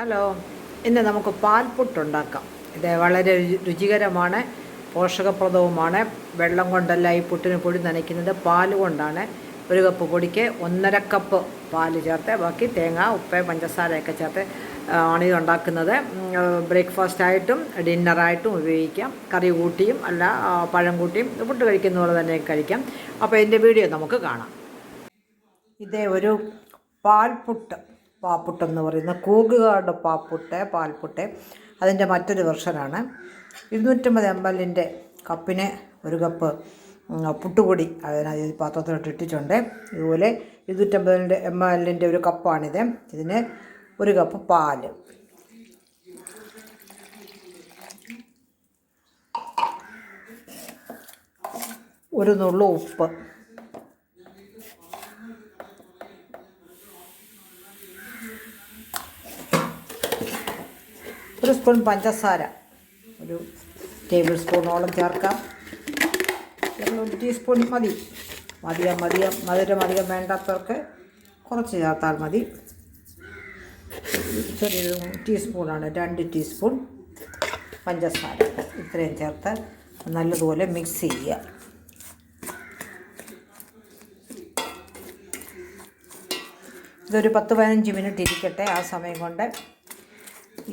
Hello. ഇന്ന് നമുക്ക് പാൽപുട്ടുണ്ടാക്കാം. ഇത് വളരെ രുചി- രുചികരമാണ് പോഷകപ്രദവുമാണ്. വെള്ളം കൊണ്ടല്ല ഈ പുട്ടിന് പൊടി നനയ്ക്കുന്നത് പാൽ കൊണ്ടാണ്. ഒരു കപ്പ് പൊടിക്ക് ഒന്നര കപ്പ് പാൽ ചേർത്ത് ബാക്കി തേങ്ങ ഉപ്പ് പഞ്ചസാരയൊക്കെ ചേർത്ത് ആണ് ഇത് ഉണ്ടാക്കുന്നത്. ബ്രേക്ക്ഫാസ്റ്റ് ആയിട്ടും ഡിന്നറായിട്ടും ഉപയോഗിക്കാം. കറി കൂട്ടിയും അല്ല പഴം കൂട്ടിയും പുട്ട് കഴിക്കുന്ന പോലെ തന്നെ കഴിക്കാം. അപ്പോൾ ഇതിന്റെ വീഡിയോ നമുക്ക് കാണാം. ഇതേ ഒരു പാൽപുട്ട്. പാപ്പുട്ട് എന്ന് പറയുന്ന കൂകുകാരുടെ പാപ്പുട്ട് പാൽപുട്ട്. അതിന്റെ മറ്റൊരു വെർഷനാണ്. ഇരുന്നൂറ്റമ്പത് എം എല്ലിന്റെ കപ്പിന് ഒരു കപ്പ് പുട്ടുപൊടി അതിനകത്ത് ഈ പാത്രത്തിലോട്ട് ഇട്ടിട്ടുണ്ട്. ഇതുപോലെ ഇരുന്നൂറ്റമ്പതിന്റെ എം എല്ലിന്റെ ഒരു കപ്പാണിത്. ഇതിന് ഒരു കപ്പ് പാൽ ഒരു നുള്ളു ഉപ്പ്. ഒരു സ്പൂൺ പഞ്ചസാര ഒരു ടേബിൾ സ്പൂണോളം ചേർക്കാം. ഒരു ടീസ്പൂൺ മതി. മതിയം മതിയം മധുരം അധികം വേണ്ടാത്തവർക്ക് കുറച്ച് ചേർത്താൽ മതി. ചെറിയൊരു ടീസ്പൂണാണ് രണ്ട് ടീസ്പൂൺ പഞ്ചസാര. ഇത്രയും ചേർത്ത് നല്ലതുപോലെ മിക്സ് ചെയ്യുക. ഇതൊരു പത്ത് പതിനഞ്ച് മിനിറ്റ് ഇരിക്കട്ടെ ആ സമയം കൊണ്ട്.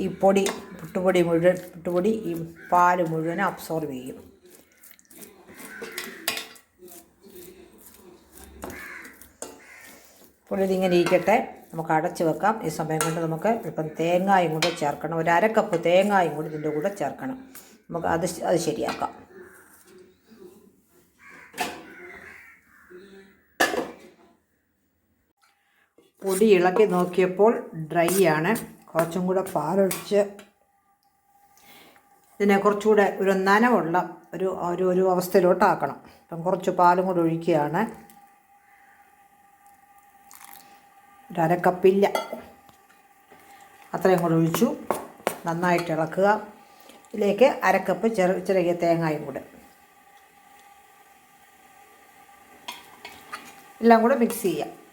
ഈ പൊടി പുട്ടുപൊടി മുഴുവൻ പുട്ടുപൊടി ഈ പാൽ മുഴുവൻ അബ്സോർബ് ചെയ്യും. അപ്പോൾ ഇതിങ്ങനെ ഇരിക്കട്ടെ. നമുക്ക് അടച്ചു വെക്കാം. ഈ സമയം കൊണ്ട് നമുക്ക് ഇപ്പം തേങ്ങായും കൂടെ ചേർക്കണം. ഒരു അരക്കപ്പ് കപ്പ് തേങ്ങായും കൂടി ഇതിന്റെ കൂടെ ചേർക്കണം. നമുക്ക് അത് അത് ശരിയാക്കാം. പൊടി ഇളക്കി നോക്കിയപ്പോൾ ഡ്രൈ ആണ്. കുറച്ചും കൂടെ പാലൊഴിച്ച് ഇതിനെ കുറച്ചുകൂടെ ഒരു നനവുള്ള ഒരു ഒരു ഒരു അവസ്ഥയിലോട്ടാക്കണം. അപ്പം കുറച്ച് പാലും കൂടെ ഒഴിക്കുകയാണ്. ഒരു അത്രയും കൂടെ ഒഴിച്ചു. നന്നായിട്ട് ഇളക്കുക. ഇതിലേക്ക് അരക്കപ്പ് ചെറു ചെറിയ തേങ്ങായും കൂടെ. എല്ലാം കൂടെ മിക്സ് ചെയ്യാം.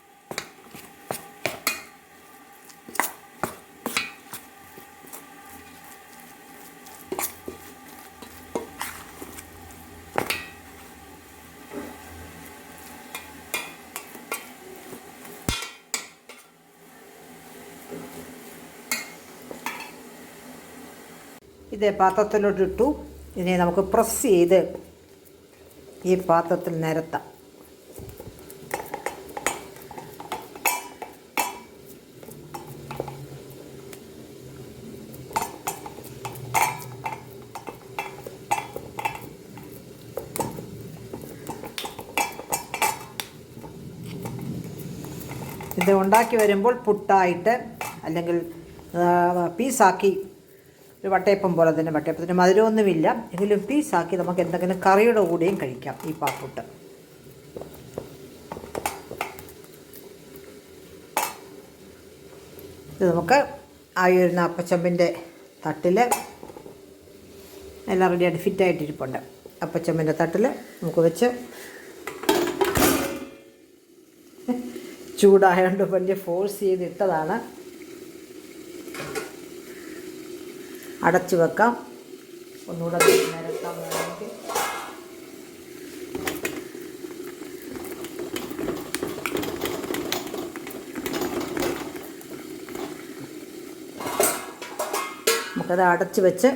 ഇത് പാത്രത്തിലോട്ട് ഇട്ടു ഇതിനെ നമുക്ക് പ്രസ് ചെയ്ത് ഈ പാത്രത്തിൽ നിരത്താം. ഇത് ഉണ്ടാക്കി വരുമ്പോൾ പുട്ടായിട്ട് അല്ലെങ്കിൽ പീസാക്കി ഒരു വട്ടയപ്പം പോലെ തന്നെ വട്ടയപ്പത്തിന് മധുരമൊന്നുമില്ല. എങ്കിലും പീസാക്കി നമുക്ക് എന്തെങ്കിലും കറിയുടെ കൂടെയും കഴിക്കാം ഈ പാപ്പുട്ട്. ഇത് നമുക്ക് ആ ഒരു അപ്പച്ചമ്പിന്റെ തട്ടിൽ എല്ലാം റെഡിയായിട്ട് ഫിറ്റായിട്ടിരിപ്പുണ്ട് അപ്പച്ചമ്പിന്റെ തട്ടിൽ നമുക്ക് വെച്ച് ചൂടായതുകൊണ്ട് വലിയ ഫോഴ്സ് ചെയ്തിട്ടതാണ് അടച്ചു വെക്കാം. ഒന്നുകൂടെ നിരത്താം വേണമെങ്കിൽ. നമുക്കത് അടച്ച് വെച്ച്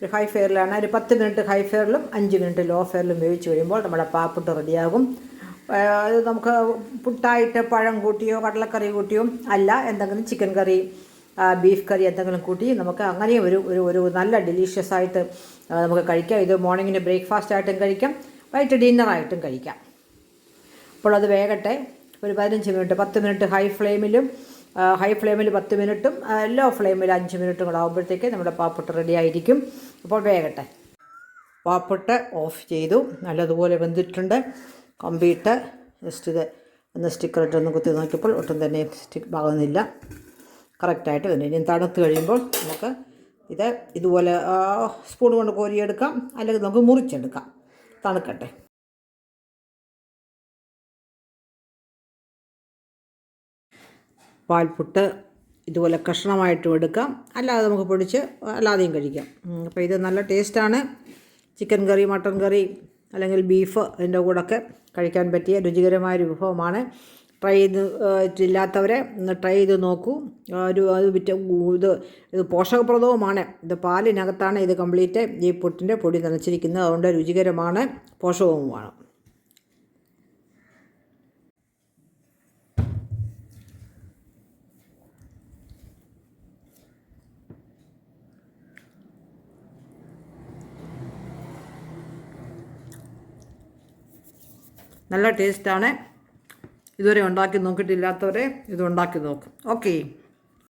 ഒരു ഹൈ ഫെയറിലാണ് ഒരു പത്ത് മിനിറ്റ് ഹൈ ഫെയറിലും അഞ്ച് മിനിറ്റ് ലോ ഫെയറിലും വേവിച്ച് കഴിയുമ്പോൾ നമ്മുടെ പാപ്പുട്ട് റെഡിയാകും അത് നമുക്ക് പുട്ടായിട്ട് പഴം കൂട്ടിയോ കടലക്കറി കൂട്ടിയോ അല്ല എന്തെങ്കിലും ചിക്കൻ കറി ബീഫ് കറി എന്തെങ്കിലും കൂട്ടി നമുക്ക് അങ്ങനെ ഒരു ഒരു ഒരു നല്ല ഡെലീഷ്യസ് ആയിട്ട് നമുക്ക് കഴിക്കാം. ഇത് മോർണിംഗിന് ബ്രേക്ക്ഫാസ്റ്റ് ആയിട്ടും കഴിക്കാം വൈകിട്ട് ഡിന്നറായിട്ടും കഴിക്കാം. അപ്പോൾ അത് വേകട്ടെ. ഒരു പതിനഞ്ച് മിനിറ്റ് പത്ത് മിനിറ്റ് ഹൈ ഫ്ലെയിമിലും ഹൈ ഫ്ലെയിമിൽ പത്ത് മിനിറ്റും ലോ ഫ്ലെയിമിൽ അഞ്ച് മിനിറ്റും കൂടെ ആകുമ്പോഴത്തേക്ക് നമ്മുടെ പാപ്പുട്ട് റെഡി ആയിരിക്കും. അപ്പോൾ വേകട്ടെ. പാപ്പുട്ട് ഓഫ് ചെയ്തു. നല്ലതുപോലെ വെന്തിട്ടുണ്ട്. കമ്പിയിട്ട് ജസ്റ്റ് ഇത് ഒന്ന് സ്റ്റിക്കർ ഇട്ടൊന്ന് കുത്തി നോക്കിയപ്പോൾ ഒട്ടും തന്നെ സ്റ്റിക്ക് ആകുന്നില്ല കറക്റ്റായിട്ട് വരും ഇനി തണുത്ത് കഴിയുമ്പോൾ നമുക്ക് ഇത് ഇതുപോലെ സ്പൂൺ കൊണ്ട് കോരിയെടുക്കാം. അല്ലെങ്കിൽ നമുക്ക് മുറിച്ചെടുക്കാം. തണുക്കട്ടെ. പാൽപുട്ട് ഇതുപോലെ കഷ്ണമായിട്ടും എടുക്കാം. അല്ലാതെ നമുക്ക് പൊടിച്ച് അല്ലാതെയും കഴിക്കാം. അപ്പോൾ ഇത് നല്ല ടേസ്റ്റാണ്. ചിക്കൻ കറി മട്ടൻ കറി അല്ലെങ്കിൽ ബീഫ് അതിന്റെ കൂടെയൊക്കെ കഴിക്കാൻ പറ്റിയ രുചികരമായ ഒരു വിഭവമാണ്. ട്രൈ ചെയ്ത് ഇല്ലാത്തവരെ ഒന്ന് ട്രൈ ചെയ്ത് നോക്കൂ. ഒരു അത് വിറ്റ ഇത് ഇത് പോഷകപ്രദവുമാണ്. ഇത് പാലിനകത്താണ് ഇത് കംപ്ലീറ്റ് ഈ പുട്ടിന്റെ പൊടി നനച്ചിരിക്കുന്നത് അതുകൊണ്ട് രുചികരമാണ് പോഷകവുമാണ് നല്ല ടേസ്റ്റാണ് ഇതുവരെ ഉണ്ടാക്കി നോക്കിയിട്ടില്ലാത്തവരെ ഇത് ഉണ്ടാക്കി നോക്കും. ഓക്കെ